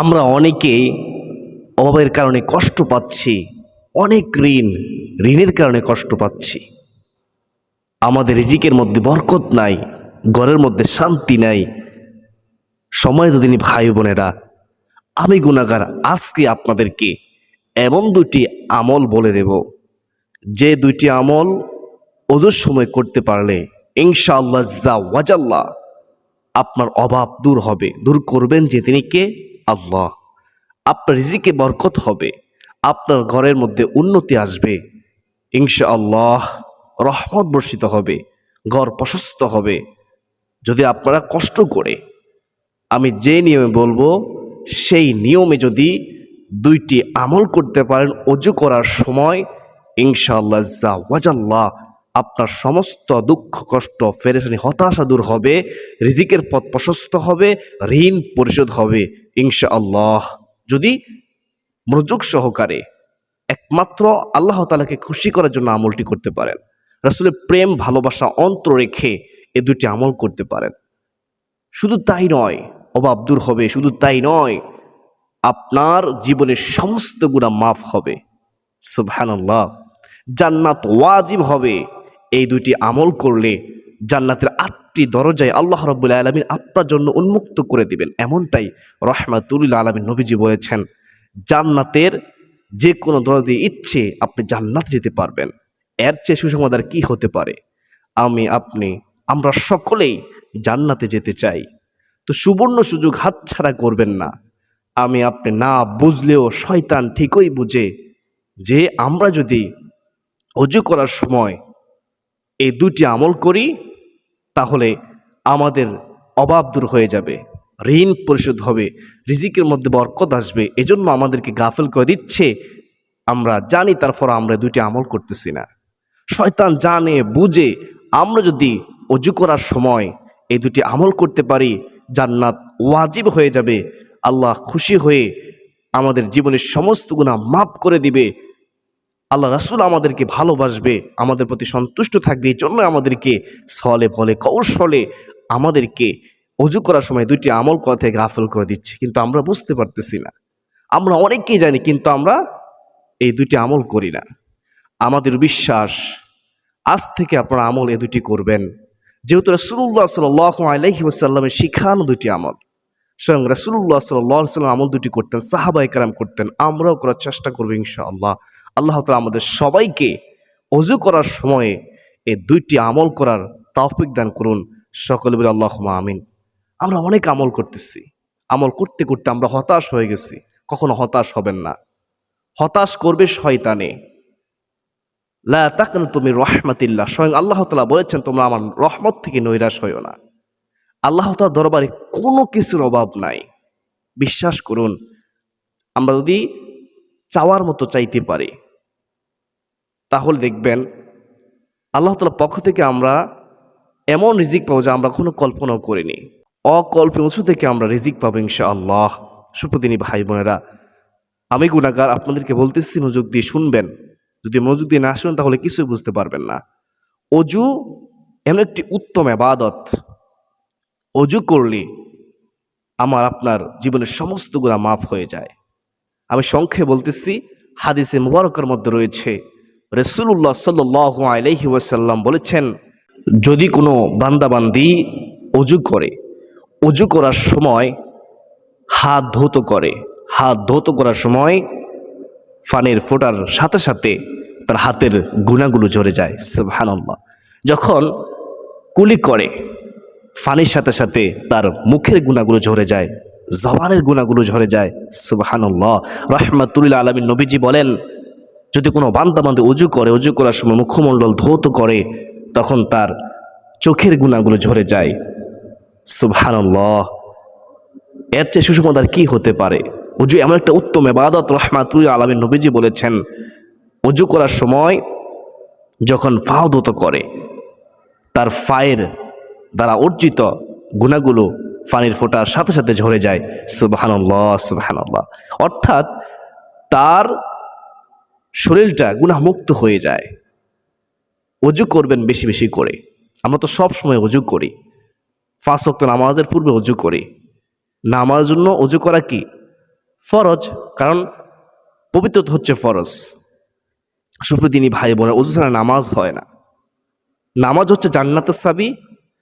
আমরা অনেকেই অভাবের কারণে কষ্ট পাচ্ছি, অনেক ঋণ, ঋণের কারণে কষ্ট পাচ্ছি। আমাদের রিজিকের মধ্যে বরকত নাই, ঘরের মধ্যে শান্তি নাই। সম্মানিত দিনী ভাই বোনেরা, আমি গুণাগার আজকে আপনাদেরকে এমন দুটি আমল বলে দেব। যে দুইটি আমল ওজোর সময় করতে পারলে ইনশাআল্লাহ ওয়াজাল্লাহ আপনার অভাব দূর হবে, দূর করবেন যে তিনি কে? আল্লাহ। আপনার রিজিকে বরকত হবে, আপনার ঘরের মধ্যে উন্নতি আসবে। ইনশা আল্লাহ রহমত বর্ষিত হবে, ঘর প্রশস্ত হবে। যদি আপনারা কষ্ট করে, আমি যে নিয়মে বলব, সেই নিয়মে যদি দুইটি আমল করতে পারেন, অজু করার সময়, ইনশাআল্লাহ জা ওয়াজাল্লাহ আপনার সমস্ত দুঃখ, কষ্ট, ফেরেশানি, হতাশা দূর হবে, রিজিকের পথ প্রশস্ত হবে, ঋণ পরিশোধ হবে, ইনশাআল্লাহ। যদি মনোযোগ সহকারে একমাত্র আল্লাহ তালাকে খুশি করার জন্য আমলটি করতে পারেন, রাসুলের প্রেম, ভালোবাসা, অন্তর রেখে এ দুটি আমল করতে পারেন। শুধু তাই নয়, অভাব দূর হবে, শুধু তাই নয়, আপনার জীবনের সমস্ত গুণা মাফ হবে। সুবহানাল্লাহ। জান্নাত ওয়াজিব হবে। এই দুটি আমল করলে জান্নাতের আটটি দরজায় আল্লাহ রব্বুল আলমিন আপনার জন্য উন্মুক্ত করে দিবেন। এমনটাই রহমাতুল্লাহ আলমিন নবীজি বলেছেন, জান্নাতের যে কোনো দরজা দিয়ে ইচ্ছে আপনি জান্নাত যেতে পারবেন। এর চেয়ে সুসমাদার কি হতে পারে? আমি, আপনি, আমরা সকলেই জান্নাতে যেতে চাই। তো সুবর্ণ সুযোগ হাতছাড়া করবেন না। আমি, আপনি না বুঝলেও শয়তান ঠিকই বুঝে যে আমরা যদি অজু করার সময় এই দুটি আমল করি, তাহলে আমাদের অভাব দূর হয়ে যাবে, ঋণ পরিশোধ হবে, রিজিকের মধ্যে বরকত আসবে, এজন্য আমাদেরকে গাফেল করে দিচ্ছে। আমরা জানি তারপর আমরা দুটি আমল করতেছি না। শয়তান জানে, বুঝে, আমরা যদি অজু করার সময় এই দুটি আমল করতে পারি, জান্নাত ওয়াজিব হয়ে যাবে, আল্লাহ খুশি হয়ে আমাদের জীবনের সমস্ত গুণা মাফ করে দিবে আল্লাহ রাসুল আমাদেরকে ভালোবাসবে, আমাদের প্রতি সন্তুষ্ট থাকবে, এই জন্য আমাদেরকে সলে ফলে, কৌশলে আমাদেরকে অজু করার সময় দুটি আমল করা থেকে গাফেল করে দিচ্ছে। কিন্তু আমরা বুঝতে পারতেছি না। আমরা অনেককেই জানি, কিন্তু আমরা এই দুটি আমল করি না। আমাদের বিশ্বাস, আজ থেকে আপনারা আমল এ দুটি করবেন। যেহেতু রাসুল্লাহ সাল আলহি ওসাল্লামের শিখানো দুটি আমল, স্বয়ং রাসুল্লাহ সাল্লাম আমল দুটি করতেন সাহাবাই কারাম করতেন, আমরাও করার চেষ্টা করব ইনশাআল্লাহ। আল্লাহ তালা আমাদের সবাইকে অজু করার সময়ে এই দুইটি আমল করার তৌফিক দান করুন। সকলে বলে আল্লাহ আমিন। আমরা অনেক আমল করতেছি। আমল করতে করতে আমরা হতাশ হয়ে গেছি। কখনো হতাশ হবেন না। হতাশ করবে শয়তানে। লা তুমি রহমাতিল্লাহ। স্বয়ং আল্লাহ তালা বলেছেন, তোমরা আমার রহমত থেকে নৈরাশ হইও না। আল্লাহ তালা দরবারে কোনো কিছুর অভাব নাই। বিশ্বাস করুন, আমরা যদি চাওয়ার মতো চাইতে পারি তাহলে দেখবেন আল্লাহ তালার পক্ষ থেকে আমরা এমন রিজিক পাবো যা আমরা কোনো কল্পনাও করিনি। অকল্পে উঁচু থেকে আমরা রিজিক পাবো ইনশা আল্লাহ সুপ্রদিনী ভাই বোনেরা, আমি গুণাগার আপনাদেরকে বলতেছি, মনোযোগ দিয়ে শুনবেন। যদি মনোযোগ দিয়ে না শুনেন, তাহলে কিছুই বুঝতে পারবেন না। অজু এমন একটি উত্তম আবাদত অজু করলে আমার আপনার জীবনের সমস্ত গুণা মাফ হয়ে যায়। আমি সংক্ষেপে বলতেছি, হাদিসে মুবারকের মধ্যে রয়েছে রসুল্লাহ সাল্লাহ আলহি ওয়াসাল্লাম বলেছেন, যদি কোনো বান্দাবান্দি অজু করে, অজু করার সময় হাত ধৌত করে, হাত ধৌত করার সময় ফানের ফোটার সাথে সাথে তার হাতের গুণাগুলো ঝরে যায়। সুবহানাল্লাহ। যখন কুলি করে, ফানির সাথে সাথে তার মুখের গুণাগুলো ঝরে যায়, জবানের গুণাগুলো ঝরে যায়, সুবহানাল্লাহ। রহমাতুল্লাহ আলমী নবীজি বলেন যদি কোনো বান্দা বান্ধে উজু করে, উজু করার সময় মুখমণ্ডল ধৌত করে, তখন তার চোখের গুণাগুলো ঝরে যায়। সুবহানাল্লাহ। এর চেয়ে সুষমতার কি হতে পারে? উজু এমন একটা উত্তম এবাদত রহমাতুল আলমী নবীজি বলেছেন, উজু করার সময় যখন ফাও ধৌত করে, তার ফায়ের দ্বারা অর্জিত গুণাগুলো ফানির ফোটার সাথে সাথে ঝরে যায়। সুবাহান্লাহ সুবাহান্লাহ অর্থাৎ তার শরীরটা গুণামুক্ত হয়ে যায়। অজু করবেন বেশি বেশি করে। আমরা তো সব সময় অজু করি। ফাঁস ওয়াক্ত নামাজের পূর্বে অজু করি। নামাজের জন্য অজু করা কি? ফরজ, কারণ পবিত্রতা হচ্ছে ফরজ। সুপ্রদিনী ভাই বোনের, অজু ছাড়া নামাজ হয় না। নামাজ হচ্ছে জান্নাতের সাবি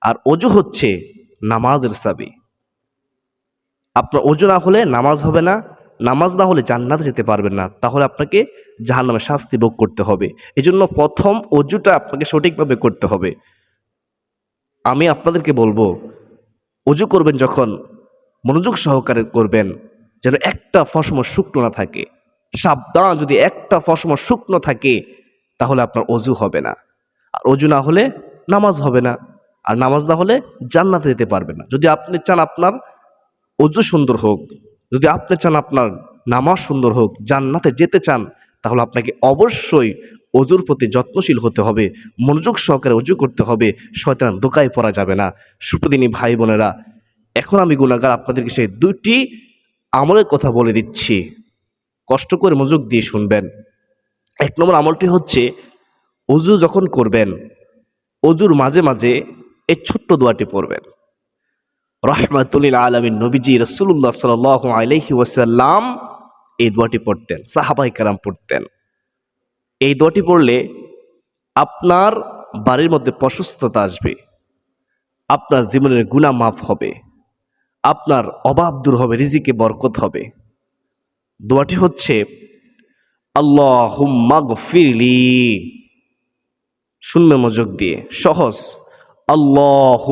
আর অজু হচ্ছে নামাজের সাবি আপনার অজু না হলে নামাজ হবে না নামাজ না হলে জান্নাতে যেতে পারবেন না, তাহলে আপনাকে জাহান্নামে শাস্তি ভোগ করতে হবে। এজন্য প্রথম অজুটা আপনাকে সঠিকভাবে করতে হবে। আমি আপনাদেরকে বলব, অজু করবেন যখন, মনোযোগ সহকারে করবেন, যেন একটা ফসম শুকনো না থাকে। সাবধান, যদি একটা ফসম শুকনো থাকে, তাহলে আপনার অজু হবে না। আর অজু না হলে নামাজ হবে না। আর নামাজ না হলে জান্নাতে যেতে পারবেন না। যদি আপনি চান আপনার অজু সুন্দর হোক যদি আপনি চান আপনার নামাজ সুন্দর হোক, জান্নাতে যেতে চান, তাহলে আপনাকে অবশ্যই অজুর প্রতি যত্নশীল হতে হবে, মনোযোগ সহকারে অজু করতে হবে, শয়তান দোকায় পড়া যাবে না। সুপ্রদিনী ভাই বোনেরা, এখন আমি গুণাগার আপনাদেরকে সেই দুইটি আমলের কথা বলে দিচ্ছি। কষ্ট করে মনোযোগ দিয়ে শুনবেন। এক নম্বর আমলটি হচ্ছে, অজু যখন করবেন, অজুর মাঝে মাঝে এই ছোট্ট দোয়াটি পড়বেন। রহমাতুল্লিল আলমিন নবীজি রসুল্লাহ সাল আলহি ওয়াসাল্লাম এই দোয়াটি পড়তেন সাহাবাই কারাম পড়তেন। এই দোয়াটি পড়লে আপনার বাড়ির মধ্যে প্রশস্ততা আসবে, আপনার জীবনের গুণা মাফ হবে, আপনার অভাব দূর হবে, রিজিকে বরকত হবে। দোয়াটি হচ্ছে আল্লাহ ফিরলি শূন্য মনোযোগ দিয়ে, সহজ। আল্লাহ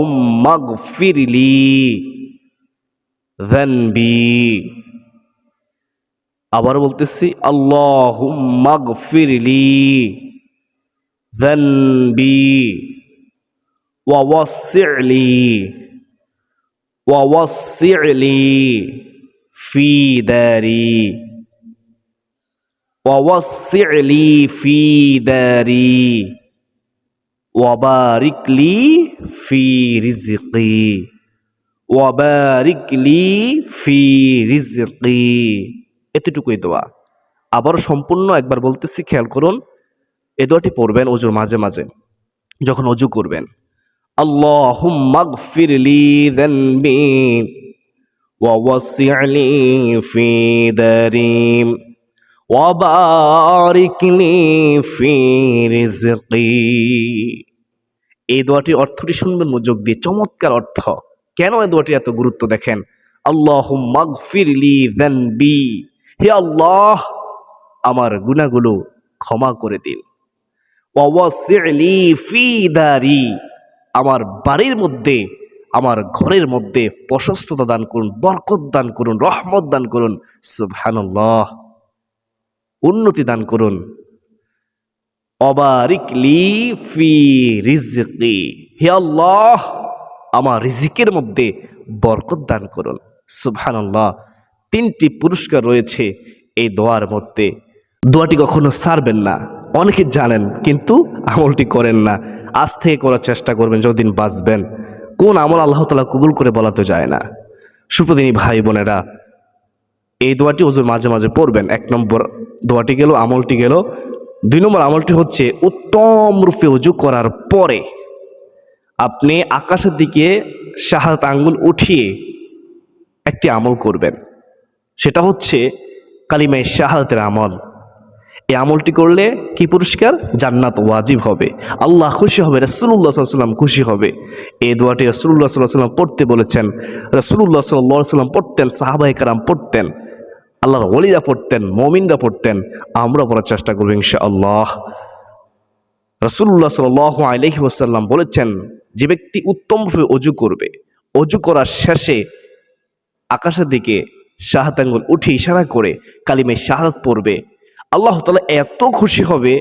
ফিরলি ذنبي আবার বলতেছি আল্লাহ ফিরলি ذنبي ووسع لي ووسع لي في داري ওয়াবারিকলি ফি রিজকি। ওয়াবারিকলি ফি রিজকি। এতটুকুই দোয়া। আবার সম্পূর্ণ একবার বলতেছি, খেয়াল করুন, এ দোয়াটি পড়বেন অজুর মাঝে মাঝে, যখন অজু করবেন। আল্লাহ মাগফিরলি ওয়া ওয়াসিআলি ফি দারিম। ওয়াবারিকলি ফি রিজকি এই দোয়াটির অর্থটি শুনবেন মনোযোগ দিয়ে, চমৎকার অর্থ। কেন এই দোয়াটি এত গুরুত্ব দেখেন? আল্লাহ মাগফিরলি দেন বি হে আল্লাহ, আমার গুণাগুলো ক্ষমা করে দিন। ওয়াসিলি ফি দারি। আমার বাড়ির মধ্যে, আমার ঘরের মধ্যে প্রশস্ততা দান করুন, বরকত দান করুন, রহমত দান করুন। সুবহানাল্লাহ। উন্নতি দান করুন। অবারিকলি ফি রিজকি। হে আল্লাহ, আমার রিজিকের মধ্যে বরকত দান করুন। সুবহানাল্লাহ, তিনটি পুরস্কার রয়েছে এই দোয়ার মধ্যে। দোয়াটি কখনো সারবেন না। অনেকে জানেন, কিন্তু আমলটি করেন না। আজ থেকে করার চেষ্টা করবেন, যতদিন বাঁচবেন। কোন আমল আল্লাহ তালা কবুল করে বলা তো যায় না। সুপ্রদিনী ভাই বোনেরা, এই দোয়াটি হুজুর মাঝে মাঝে পড়বেন। এক নম্বর দোয়াটি গেল, আমলটি গেল। দুই নম্বর আমলটি হচ্ছে উত্তম রূপে উজু করার পরে আপনি আকাশের দিকে শাহাদাত আঙ্গুল উঠিয়ে একটি আমল করবেন। সেটা হচ্ছে কালিমায় শাহাদাতের আমল। এই আমলটি করলে কি পুরস্কার? জান্নাত ওয়াজিব হবে। আল্লাহ খুশি হবে রসুল্লাহ সাল্লাম খুশি হবে। এই দোয়াটি রসুল্লাহ সাল্লাহ সাল্লাম পড়তে বলেছেন। রসুল্লাহ সাল্লাহ সাল্লাম পড়তেন সাহাবাই কারাম পড়তেন। আল্লাহর ওলিরা পড়তেন, মমিনরা পড়তেন, আমরা পড়ার চেষ্টা করব ইনশা আল্লাহ রসুল্লাহ সাল আলহি ওসাল্লাম বলেছেন, যে ব্যক্তি উত্তমরূপে অজু করবে, অজু করার শেষে আকাশের দিকে শাহাত আঙ্গুল উঠে ইশারা করে কালিমে শাহাদ পড়বে। আল্লাহ তালা এত খুশি হবে,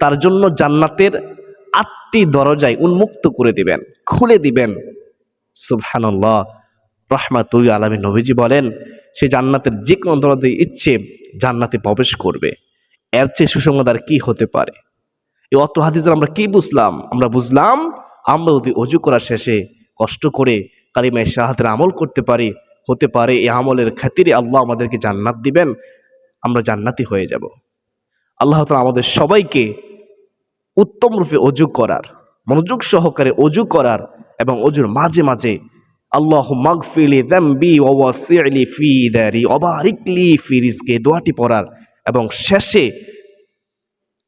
তার জন্য জান্নাতের আটটি দরজায় উন্মুক্ত করে দিবেন, খুলে দিবেন। সুবহানাল্লাহ। রহমাতুল আলমী নবীজি বলেন সে জান্নাতের যে কোনো দরজা ইচ্ছে জান্নাতে প্রবেশ করবে। এর চেয়ে সুসংবাদ আর কি হতে পারে? এই অত হাদিসের আমরা কি বুঝলাম? আমরা বুঝলাম, আমরা যদি অজু করার শেষে কষ্ট করে কালিমায় শাহাদের আমল করতে পারি, হতে পারে এই আমলের খাতিরে আল্লাহ আমাদেরকে জান্নাত দিবেন, আমরা জান্নাতি হয়ে যাব। আল্লাহ তালা আমাদের সবাইকে উত্তম রূপে অজু করার, মনোযোগ সহকারে অজু করার এবং অজুর মাঝে মাঝে আল্লাহ ফি দারি অবারিকলি ফি রিজকে, দোয়াটি পড়ার। এবং শেষে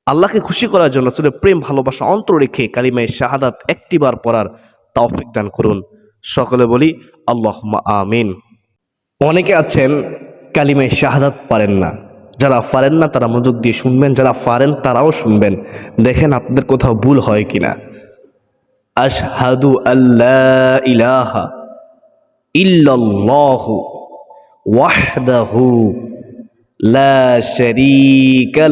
আল্লাহকে খুশি করার জন্য আসলে প্রেম, ভালোবাসা, অন্তর রেখে কালিমায় শাহাদাত একটিবার পড়ার তৌফিক দান করুন। সকলে বলি আল্লাহ আমিন। অনেকে আছেন, কালিমায় শাহাদাত পারেন না। যারা পারেন না, তারা মনোযোগ দিয়ে শুনবেন। যারা পারেন, তারাও শুনবেন। দেখেন আপনাদের কোথাও ভুল হয় কিনা। আশহাদু আল্লাহ ইলাহা ইল্লাল্লাহু ওয়াহদাহু লা শারীকা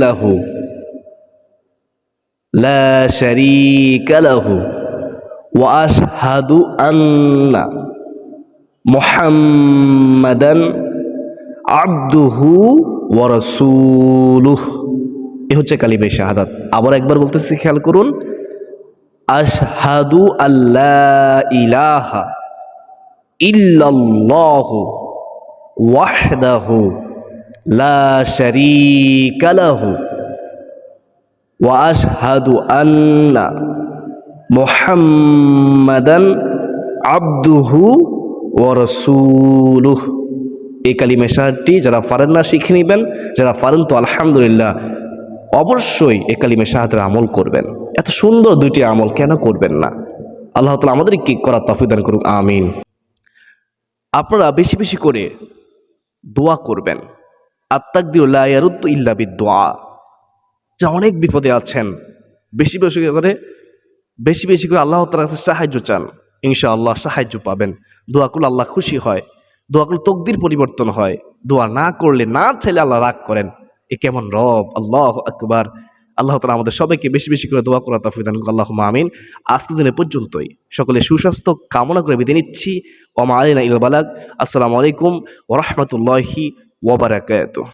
এ হচ্ছে কালিমে শাহাদাত। আবার একবার বলতেছি, খেয়াল করুন। আশহাদু আল্লাহ ইলাহা ইল্লাল্লাহু ওয়াহদাহু লা এই যারা ফারেন না, শিখে নেবেন। যারা ফারেন তো আলহামদুলিল্লাহ অবশ্যই এ কালিমা আমল করবেন। এত সুন্দর দুইটি আমল কেন করবেন না? আল্লাহ তালা আমাদেরকে করার তফিদান করুক, আমিন। আপনারা বেশি বেশি করে দোয়া করবেন। আত্মাকদিউল্লাহ ইয়ারুদ্দ ইল্লা বিদ দোয়া যা অনেক বিপদে আছেন, বেশি বেশি করে, বেশি বেশি করে আল্লাহ তার কাছে সাহায্য চান। ইনশা আল্লাহ সাহায্য পাবেন। দোয়া করলে আল্লাহ খুশি হয়। দোয়া করলে তকদির পরিবর্তন হয়। দোয়া না করলে না চাইলে আল্লাহ রাগ করেন। এ কেমন রব? আল্লাহ আকবার। আল্লাহ তালা আমাদের সবাইকে বেশি বেশি করে দোয়া করা তফিদান আল্লাহ আমিন। আজকে দিনে পর্যন্তই। সকলে সুস্বাস্থ্য কামনা করে বিদে নিচ্ছি। ওমা আলিনা ইলবালাক আসসালামু আলাইকুম ওরহমতুল্লাহি ওবরাকাত